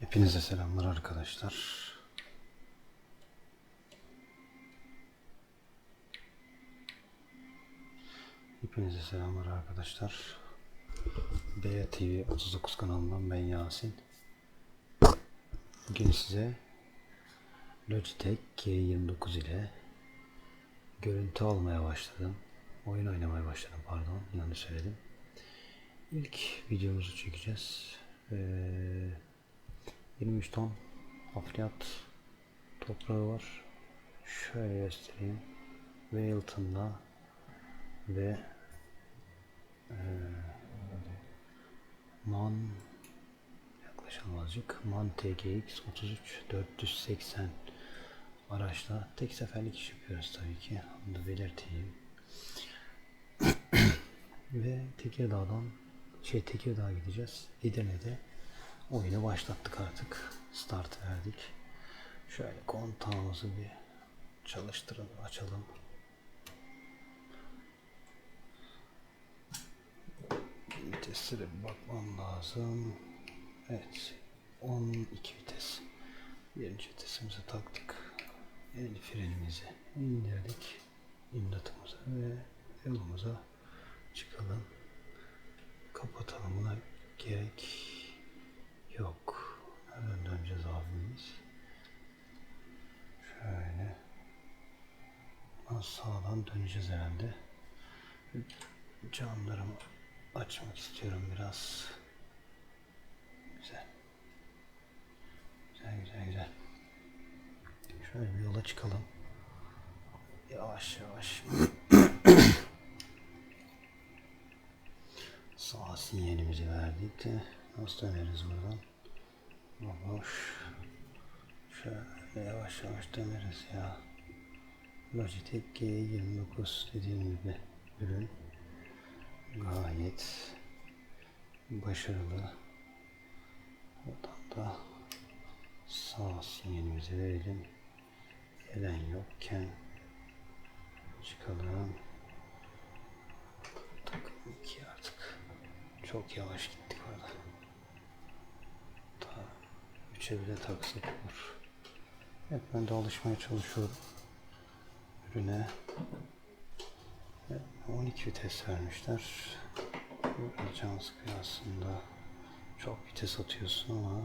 Hepinize selamlar arkadaşlar. Hepinize selamlar arkadaşlar. BTV 39 kanalından ben Yasin. Bugün size Logitech G29 ile görüntü almaya başladım. Oyun oynamaya başladım pardon yanlış söyledim. İlk videomuzu çekeceğiz. Ee, 23 ton hafriyat toprağı var. Şöyle göstereyim. Waleton'da ve eee Man yaklaşalım azıcık. Man TGX 33 480 araçla tek seferlik iş yapıyoruz tabii ki. Onu da belirteyim. ve Tekirdağ'dan şey Tekirdağ'a gideceğiz. Edirne'de oyunu başlattık artık. Start verdik. Şöyle kontağımızı bir çalıştıralım, açalım. Viteslere bir bakmam lazım. Evet. 12 vites. Birinci vitesimizi taktık. El frenimizi indirdik. İmdatımıza ve yolumuza çıkalım. Kapatalım. Buna gerek yok. Nereden döneceğiz abimiz? Şöyle. Sağdan döneceğiz herhalde. Camlarımı açmak istiyorum biraz. Güzel. Güzel güzel güzel. Şöyle bir yola çıkalım. Yavaş yavaş. Sağ sinyalimizi verdik de nasıl döneriz buradan? Boş. Şöyle yavaş yavaş döneriz ya. Logitech G29 dediğim gibi ürün gayet başarılı. Buradan da sağ sinyalimizi verelim. Gelen yokken çıkalım. Takım 2 artık. Çok yavaş gittik orada. Ta 3'e bile taksak olur. Evet ben de alışmaya çalışıyorum. Ürüne. Evet, 12 vites vermişler. Can sıkıyor aslında. Çok vites atıyorsun ama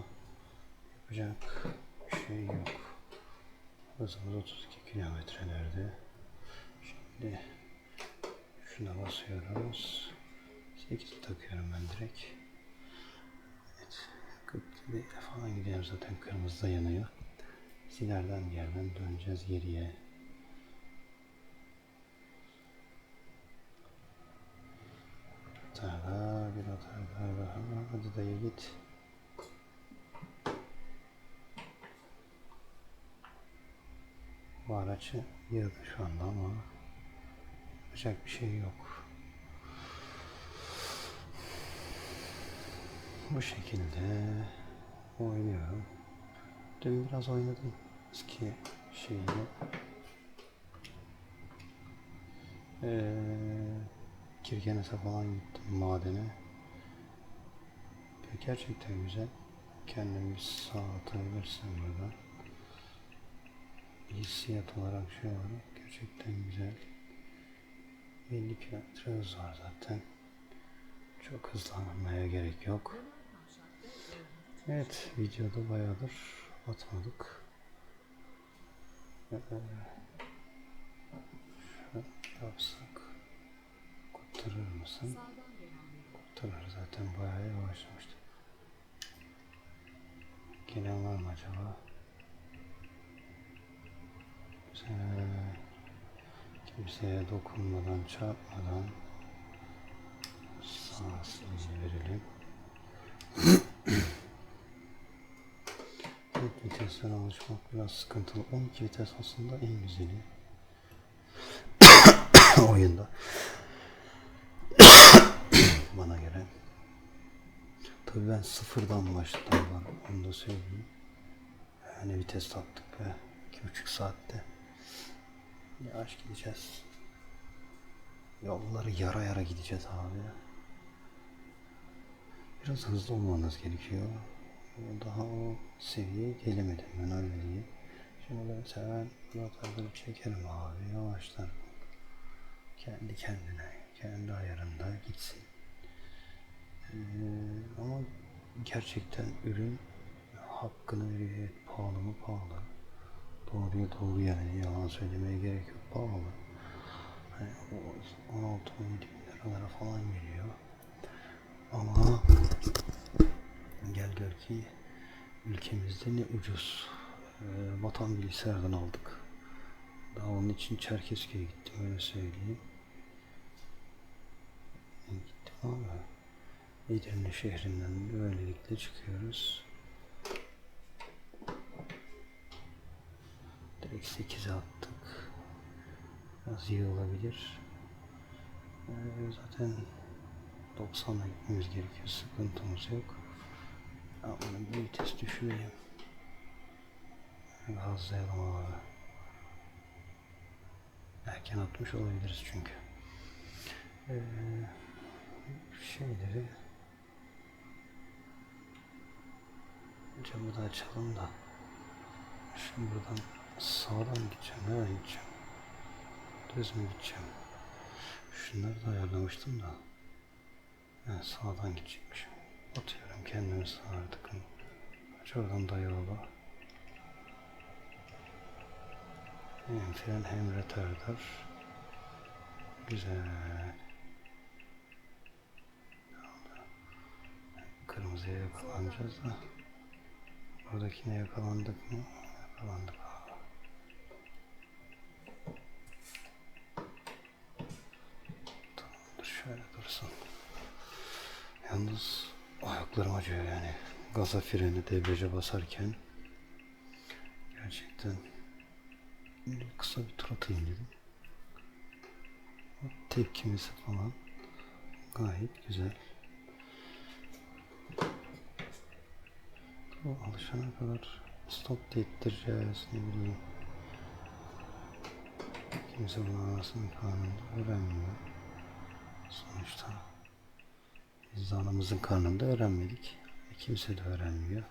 yapacak bir şey yok. Hızımız 32 kilometrelerde. Şimdi şuna basıyoruz. 8 takıyorum ben direkt. 40 falan gidiyor zaten kırmızıda yanıyor. Biz ileriden bir yerden döneceğiz geriye. Daha, bir hata daha. Hadi dayı git. Bu aracı yığdı şu anda ama yapacak bir şey yok. Bu şekilde oynuyorum. Dün biraz oynadım eski şeyini. Ee, Kirkenes'e falan gittim madene. Gerçekten güzel. Kendimi sağ atabilirsem buradan. Hissiyat olarak şey olarak gerçekten güzel. 50 kilometre hız var zaten. Çok hızlanmaya gerek yok. Evet videoda bayağıdır atmadık. Ee, yapsak kurtarır mısın? Kurtarır zaten bayağı yavaşlamıştı. Gelen var mı acaba? Kimseye dokunmadan, çarpmadan sağ sinyal verelim. Viteslere alışmak biraz sıkıntılı. 12 vites aslında en güzeli. Oyunda. Bana göre. Tabii ben sıfırdan başladım ben onu da söyleyeyim. Yani vites taktık ve iki buçuk saatte. Yavaş gideceğiz. Yolları yara yara gideceğiz abi. Biraz hızlı olmanız gerekiyor. Daha o seviyeye gelemedim ben öyle diyeyim. Şimdi mesela ben rotarları çekerim abi yavaşlar. Kendi kendine, kendi ayarında gitsin. Ee, ama gerçekten ürün hakkını veriyor. Evet, pahalı mı pahalı. Doğruya doğru yani yalan söylemeye gerek yok pahalı. Hani o 16 17 bin liralara falan geliyor. Ama gel gör ki ülkemizde ne ucuz. Ee, vatan bilgisayardan aldık. Daha onun için Çerkezköy'e gittim öyle söyleyeyim. E, Gittim abi. Edirne şehrinden böylelikle çıkıyoruz. Direkt 8'e attık. Biraz yığılabilir. Ee, zaten 90'a gitmemiz gerekiyor. Sıkıntımız yok. Ama bir vites düşüreyim. Gazlayalım abi. Erken atmış olabiliriz çünkü. Ee, şeyleri camı da açalım da şimdi buradan sağdan gideceğim nereye gideceğim düz mü gideceğim şunları da ayarlamıştım da he, sağdan gidecekmişim atıyorum kendimi artık aç oradan da yolu hem fren hem retardar güzel Kırmızıya yakalanacağız da. Buradakine yakalandık mı? Yakalandık. Tamamdır şöyle dursun. Yalnız ayaklarım acıyor yani. Gaza freni debriyaja basarken gerçekten kısa bir tur atayım dedim. Tepkimiz falan gayet güzel. Bu alışana kadar stop ettireceğiz ne bileyim. Kimse bunu anasının karnında öğrenmiyor. Sonuçta biz de anamızın karnında öğrenmedik. Kimse de öğrenmiyor.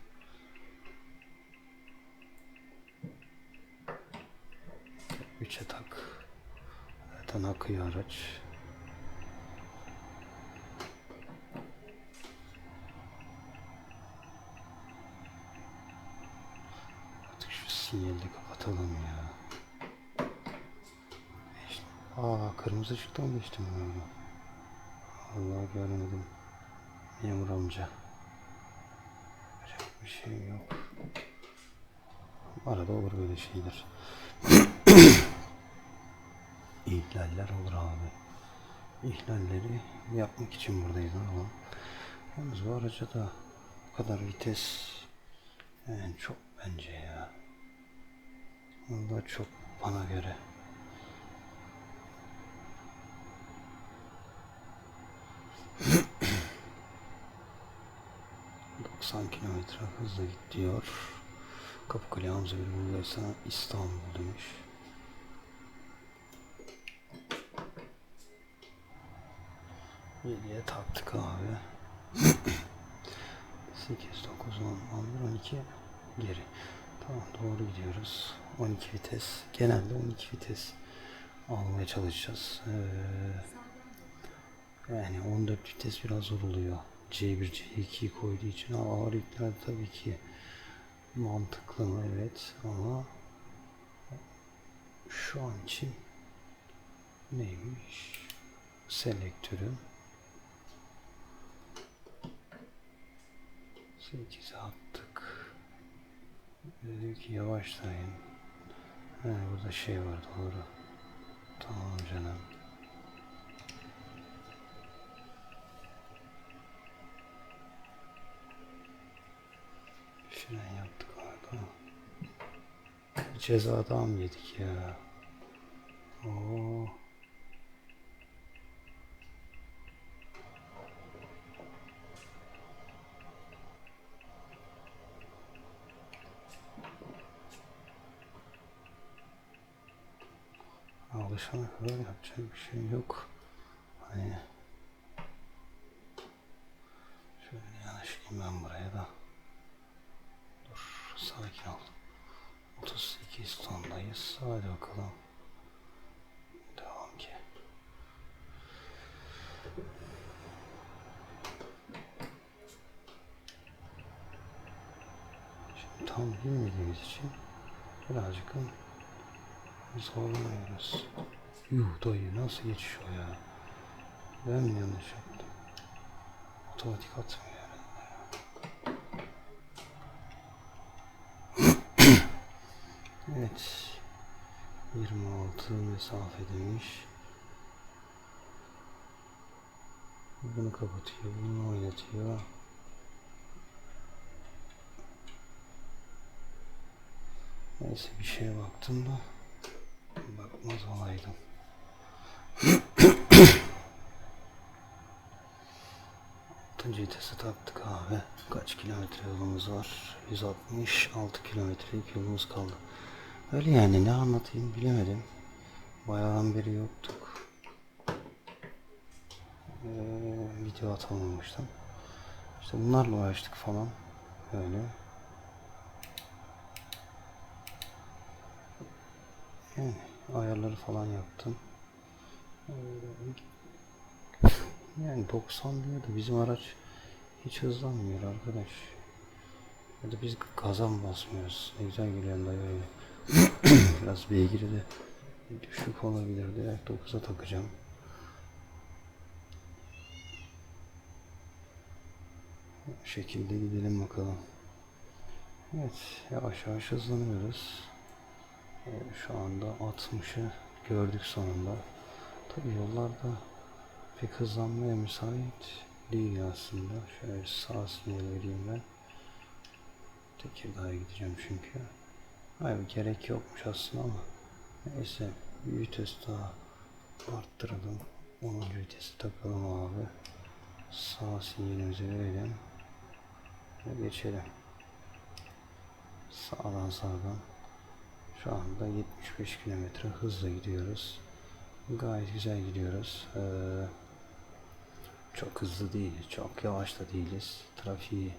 Üçe tak. Zaten akıyor araç. Artık şu sinyali kapatalım ya. Aa kırmızı ışıkta mı geçtim orada? Allah görmedim. Memur amca. Bir şey yok. Arada olur böyle şeyler. İhlaller olur abi. İhlalleri yapmak için buradayız ama yalnız bu araca da bu kadar vites yani çok bence ya. Vallahi çok bana göre. ...90 kilometre hızla git diyor. Kapıkule Hamza bir Bulgaristan İstanbul demiş. Yediye taktık abi. 8, 9, 10, 11, 12 geri. Tamam doğru gidiyoruz. 12 vites. Genelde 12 vites almaya çalışacağız. Ee, yani 14 vites biraz zor oluyor. C1, C2'yi koyduğu için ağır yükler tabii ki mantıklı mı? Evet ama şu an için neymiş? Selektörüm 8'e attık. Dedik ki yavaşlayın. He, burada şey var doğru. Tamam canım. Fren yaptık orada. Ceza daha mı yedik ya? Oo. Alışana kadar yapacak bir şey yok. Hani şöyle yanaşayım ben buraya da. Sakin ol. 38 tondayız. Hadi bakalım. Devam ki. Şimdi tam bilmediğimiz için birazcık zorlanıyoruz. Yuh dayı nasıl geçiş o ya? Ben mi yanlış yaptım? Otomatik atmıyor. Evet. 26 mesafe demiş. Bunu kapatıyor, bunu oynatıyor. Neyse bir şeye baktım da bakmaz olaydım. Altıncı vitesi taktık abi. Kaç kilometre yolumuz var? 166 kilometrelik yolumuz kaldı. Öyle yani ne anlatayım bilemedim. Bayağıdan beri yoktuk. Ee, video atamamıştım. İşte bunlarla uğraştık falan. Öyle. Yani ayarları falan yaptım. Ee, Yani 90 diyor da bizim araç hiç hızlanmıyor arkadaş. Ya da biz gaza mı basmıyoruz? Ne güzel geliyor dayı öyle. Biraz beygiri de düşük olabilir diye 9'a takacağım. Bu şekilde gidelim bakalım. Evet yavaş yavaş hızlanıyoruz. Şu anda 60'ı gördük sonunda. Tabi yollarda pek hızlanmaya müsait değil aslında. Şöyle sağ sinyal vereyim ben. Tekirdağ'a gideceğim çünkü. Hayır gerek yokmuş aslında ama neyse bir vites daha arttıralım. 10. vitesi takalım abi. Sağ sinyalimizi verelim. Ve geçelim. Sağdan sağdan. Şu anda 75 kilometre hızla gidiyoruz. Gayet güzel gidiyoruz. Ee, çok hızlı değil, çok yavaş da değiliz. Trafiği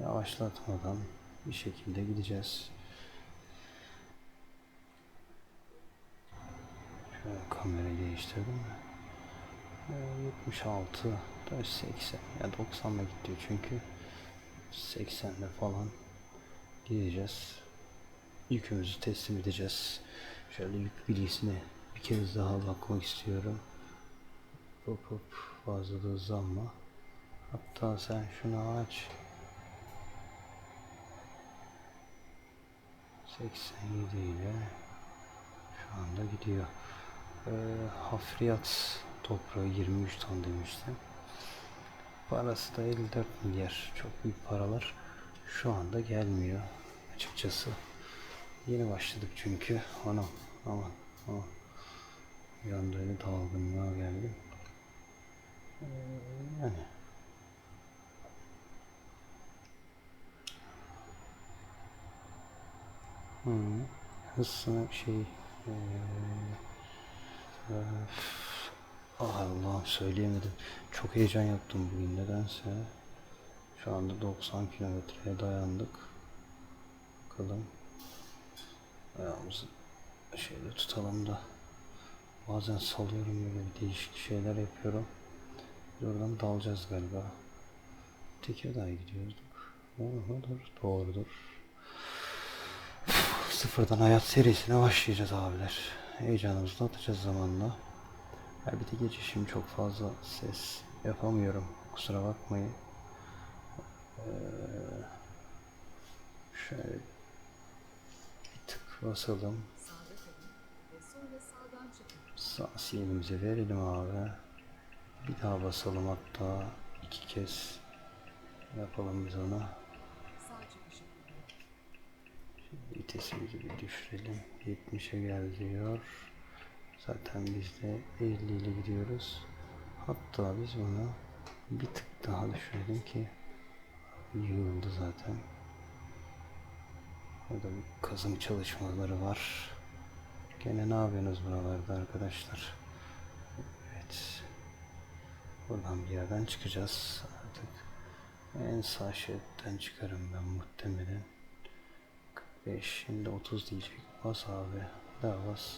yavaşlatmadan bir şekilde gideceğiz. Kamerayı değiştirdim mi? Ee, 76, da 80 ya 90'la gidiyor çünkü 80'le falan gideceğiz. Yükümüzü teslim edeceğiz. Şöyle yük bilgisine bir kez daha bakmak istiyorum. Hop hop fazla da hızlanma. Hatta sen şunu aç. 87 ile şu anda gidiyor. Ee, hafriyat toprağı 23 ton demiştim. Parası da 54 milyar. Çok büyük paralar şu anda gelmiyor açıkçası. Yeni başladık çünkü. Anam aman aman. Bir anda öyle dalgınlığa geldim. Ee, yani Hı. Hız sınır şey eee Ah Allah'ım söyleyemedim. Çok heyecan yaptım bugün nedense. Şu anda 90 kilometreye dayandık. Bakalım. Ayağımızı şöyle tutalım da. Bazen salıyorum böyle değişik şeyler yapıyorum. Oradan dalacağız galiba. Tekirdağ'a gidiyorduk. Doğrudur, doğrudur. Sıfırdan hayat serisine başlayacağız abiler. Heyecanımızı atacağız zamanla. Ya bir de gece şimdi çok fazla ses yapamıyorum. Kusura bakmayın. Ee, şöyle bir tık basalım. Sağ sinyalimizi verelim abi. Bir daha basalım hatta iki kez yapalım biz onu. Vitesimizi bir düşürelim. 70'e gel diyor. Zaten biz de 50 ile gidiyoruz. Hatta biz bunu bir tık daha düşürelim ki yığıldı zaten. Burada bir kazım çalışmaları var. Gene ne yapıyorsunuz buralarda arkadaşlar? Evet. Buradan bir yerden çıkacağız artık. En sağ şeritten çıkarım ben muhtemelen. 45 şimdi 30 diyecek. Bas abi. Daha bas.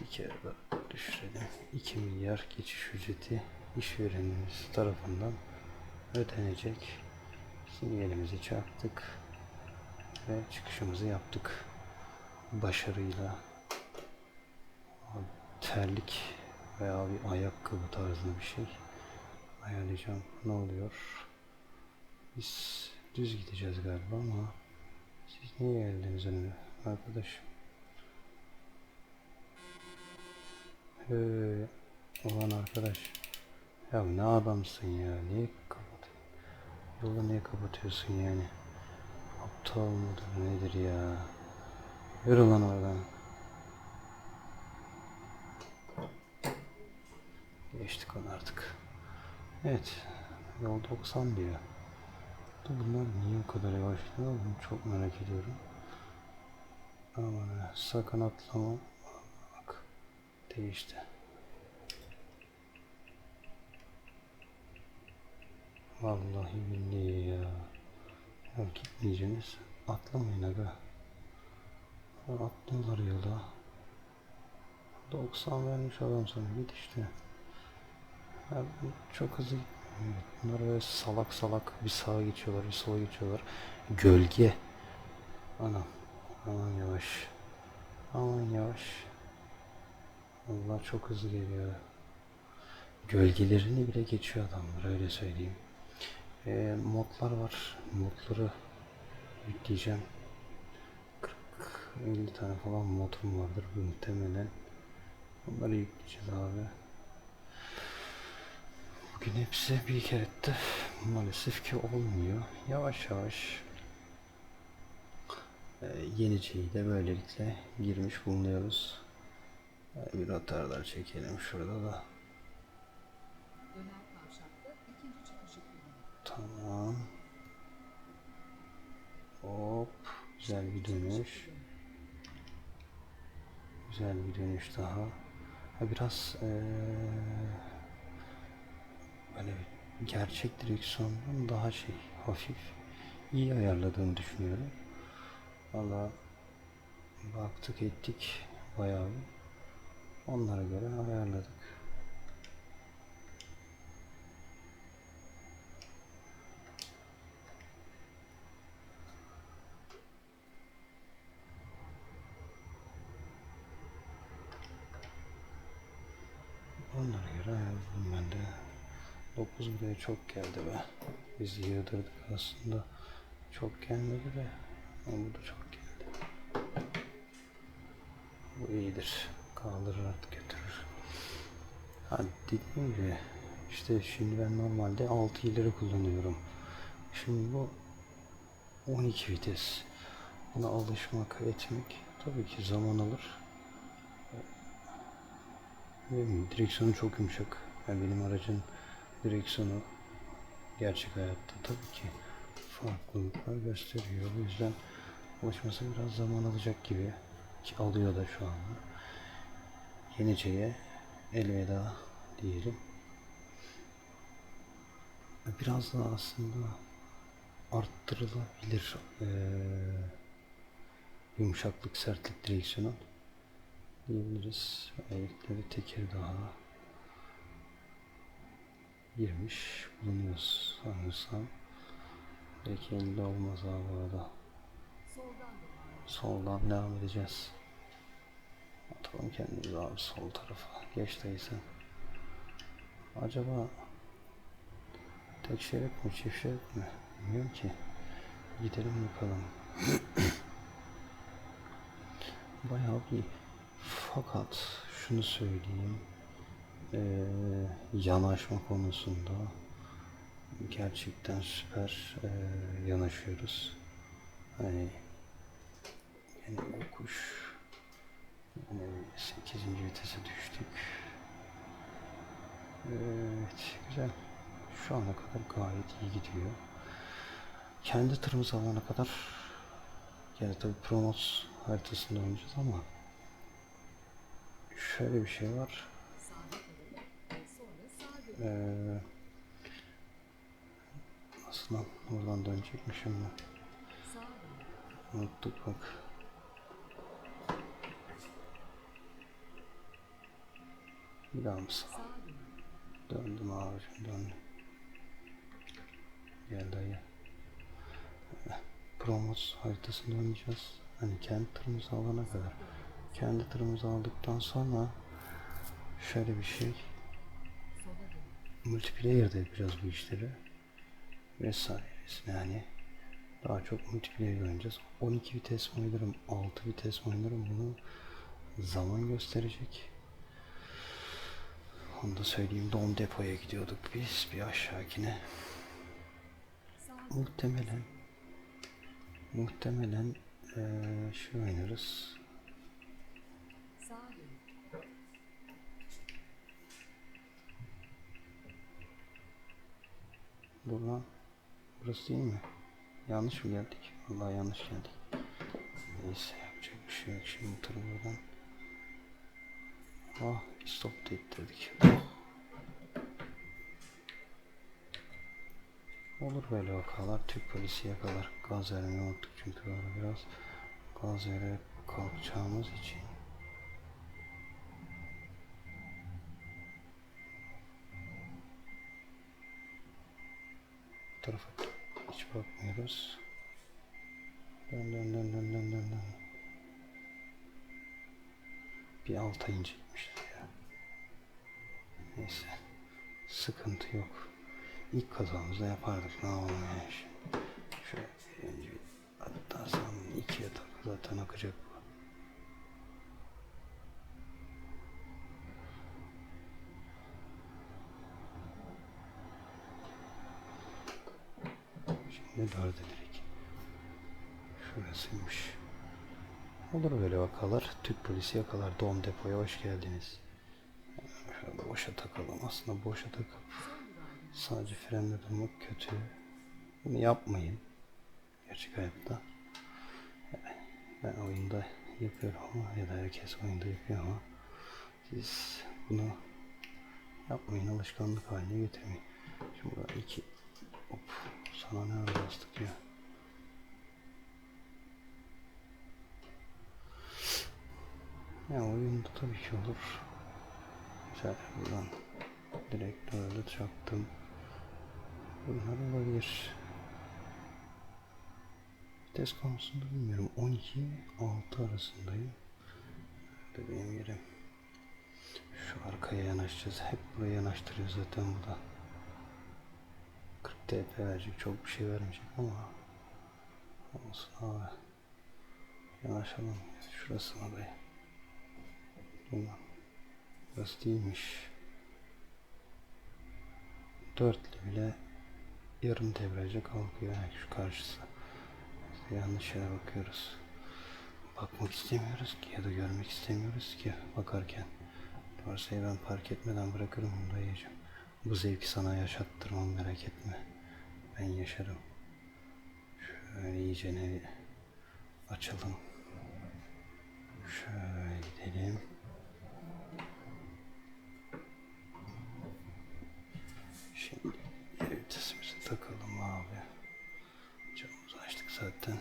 Bir kere daha düşürelim. 2 milyar geçiş ücreti işverenimiz tarafından ödenecek. Sinyalimizi çaktık ve çıkışımızı yaptık. Başarıyla terlik veya bir ayakkabı tarzında bir şey ayarlayacağım. Ne oluyor? Biz düz gideceğiz galiba ama siz niye geldiniz önüme arkadaşım? Hey, ulan arkadaş. Ya ne adamsın ya? Niye kapat? Yolu niye kapatıyorsun yani? Aptal mıdır nedir ya? Yürü lan oradan. Geçtik onu artık. Evet. Yol 90 diyor. Bunlar niye o kadar yavaş gidiyor? Bunu çok merak ediyorum. Aman sakın atlama. Bak. Değişti. Vallahi billahi ya. Ya gitmeyeceğiniz. Atlamayın aga. Atlıyorlar yolda. 90 vermiş adam sana git işte. Ya bu çok hızlı. Bunlar böyle salak salak bir sağa geçiyorlar bir sola geçiyorlar. Gölge. Anam. Aman yavaş. Aman yavaş. Allah çok hızlı geliyor. Gölgelerini bile geçiyor adamlar öyle söyleyeyim. Ee, modlar var. Modları yükleyeceğim. 40-50 tane falan modum vardır muhtemelen. Onları yükleyeceğiz abi. Bugün hepsi bir kere de maalesef ki olmuyor. Yavaş yavaş e, de böylelikle girmiş bulunuyoruz. E, Bir radarlar çekelim şurada da. Tamam. Hop. Güzel bir dönüş. Güzel bir dönüş daha. Ha, biraz eee böyle gerçek direksiyondan daha şey hafif iyi ayarladığını düşünüyorum. Valla baktık ettik bayağı. Onlara göre ayarladık. Onlara göre ayarladım ben de. 9 buraya çok geldi be. Biz yığdırdık aslında. Çok gelmedi de. Ama bu da çok geldi. Bu iyidir. Kaldırır artık götürür. Ha dediğim gibi işte şimdi ben normalde 6 ileri kullanıyorum. Şimdi bu 12 vites. Buna alışmak, etmek tabii ki zaman alır. Ve direksiyonu çok yumuşak. Yani benim aracın direksiyonu gerçek hayatta tabii ki farklılıklar gösteriyor. O yüzden alışması biraz zaman alacak gibi ki alıyor da şu anda. Yenice'ye elveda diyelim. Biraz daha aslında arttırılabilir eee, yumuşaklık, sertlik direksiyonu diyebiliriz. Ayakları teker daha girmiş bulunuyoruz sanırsam. Belki elde olmaz ha bu. Soldan devam edeceğiz. Atalım kendimizi abi sol tarafa. Geç dayı sen. Acaba tek şerit mi çift şerit mi? Bilmiyorum ki. Gidelim bakalım. Bayağı bir fakat şunu söyleyeyim. Ee, yanaşma konusunda gerçekten süper ee, yanaşıyoruz. Hani yani yokuş yani 8. vitese düştük. Evet güzel. Şu ana kadar gayet iyi gidiyor. Kendi tırımızı alana kadar yani tabi Promos haritasında oynayacağız ama şöyle bir şey var. Ee, lan. Oradan dönecekmişim dön. Unuttuk bak. Bir daha mı sağ? Döndüm abicim döndüm. Gel dayı. Promos haritasında oynayacağız. Hani kendi tırımızı alana kadar. Kendi tırımızı aldıktan sonra şöyle bir şey. Multiplayer'da yapacağız bu işleri. Vesairesine yani. Daha çok multiplayer oynayacağız. 12 vites oynarım, 6 vites oynarım bunu zaman gösterecek. Onu da söyleyeyim. Dom depoya gidiyorduk biz bir aşağıkine. Muhtemelen muhtemelen eee şu oynarız. Sağa dön. Buradan burası değil mi? Yanlış mı geldik? Vallahi yanlış geldik. Neyse yapacak bir şey yok. Şimdi tırı buradan. Ah stop da ittirdik. Olur böyle vakalar. Türk polisi yakalar. Gaz vermeyi unuttuk çünkü biraz. Gaz vererek kalkacağımız için. Bu tarafa hiç bakmıyoruz. Dön dön dön dön dön dön dön. Bir alta inecekmişler ya. Neyse. Sıkıntı yok. İlk kazamızda yapardık. Ne yapalım yani şimdi. Şöyle önce hatta sen ikiye tak zaten akacak Şimdi dörde direkt. Şurasıymış. Olur böyle vakalar. Türk polisi yakalar. Dom depoya hoş geldiniz. Şöyle boşa takalım. Aslında boşa takıp sadece frende durmak kötü. Bunu yapmayın. Gerçek hayatta. Ben oyunda yapıyorum ama ya da herkes oyunda yapıyor ama siz bunu yapmayın. Alışkanlık haline getirmeyin. Şimdi burada iki hop sana ne ara bastık ya. Ya oyunda tabii ki olur. Mesela buradan direkt öyle çaktım. Bunlar olabilir. Vites konusunda bilmiyorum. 12 6 arasındayım. Nerede benim yerim? Şu arkaya yanaşacağız. Hep buraya yanaştırıyor zaten bu da. 40 TP verecek. Çok bir şey vermeyecek ama olsun abi. Yanaşalım. Şurası mı be? Ulan. Burası değilmiş. Dörtlü bile yarım debriyaja kalkıyor yani şu karşısı. Biz yanlış yere bakıyoruz. Bakmak istemiyoruz ki ya da görmek istemiyoruz ki bakarken. Dorsayı ben park etmeden bırakırım bunu da yiyeceğim. Bu zevki sana yaşattırmam merak etme. Ben yaşarım. Şöyle iyice açalım. Şöyle gidelim. Şimdi vitesimizi takalım abi. Camımızı açtık zaten.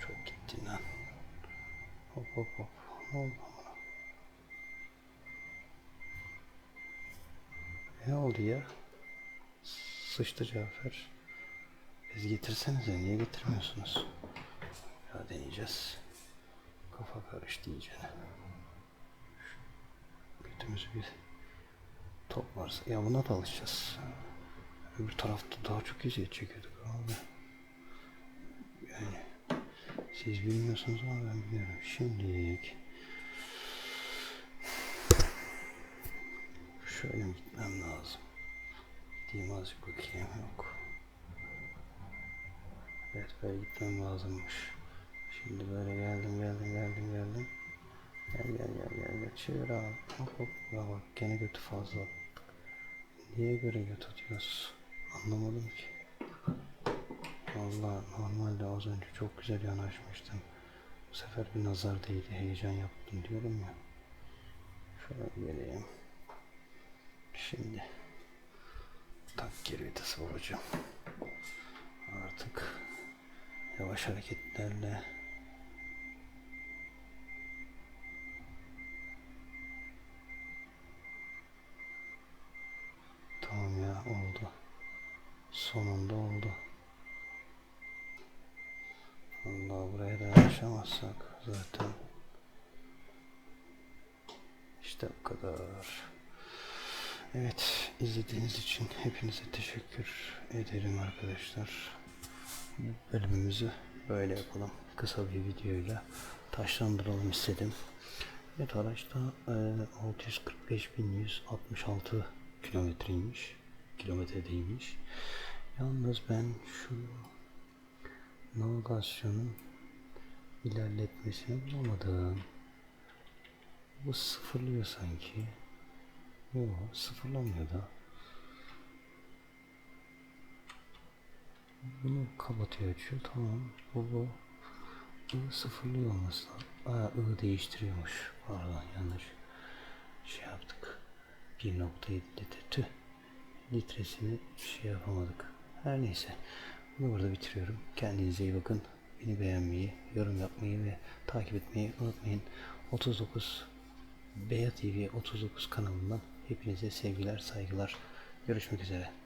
Çok gitti lan. Hop hop hop. Ne oldu amına? Ne oldu ya? Sıçtı Cafer. Biz getirsenize niye getirmiyorsunuz? Ya deneyeceğiz. Kafa karıştı iyice. Götümüzü bir top varsa. Ya buna da alışacağız. Öbür tarafta daha çok eziyet çekiyorduk abi. Yani siz bilmiyorsunuz ama ben biliyorum. Şimdilik şöyle gitmem lazım? Gideyim azıcık bakayım. Yok. Evet böyle gitmem lazımmış. Şimdi böyle geldim geldim geldim geldim. Gel gel gel gel gel çevir abi. Hop hop. Ya bak gene götü fazla. Niye göre göt atıyoruz? Anlamadım ki. Valla normalde az önce çok güzel yanaşmıştım. Bu sefer bir nazar değdi. Heyecan yaptım diyorum ya. Şöyle geleyim. Şimdi tak geri vitesi babacığım. Artık yavaş hareketlerle Tamam ya oldu. Sonunda oldu. Allah buraya da yanaşamazsak zaten işte bu kadar. Evet izlediğiniz için hepinize teşekkür ederim arkadaşlar. Bölümümüzü böyle yapalım. Kısa bir videoyla taşlandıralım istedim. Evet araçta e, 645.166 kilometreymiş. Kilometredeymiş. Yalnız ben şu navigasyonun ilerletmesini bulamadım. Bu sıfırlıyor sanki. Yok sıfırlamıyor da. Bunu kapatıyor açıyor. Tamam. Bu bu. I sıfırlıyor olması lazım. Aa I değiştiriyormuş. Pardon yanlış. Şey yaptık. 1.7 litre. Tüh. Litresini şey yapamadık. Her neyse. Bunu burada bitiriyorum. Kendinize iyi bakın. Beni beğenmeyi, yorum yapmayı ve takip etmeyi unutmayın. 39 Beya TV 39 kanalından hepinize sevgiler, saygılar. Görüşmek üzere.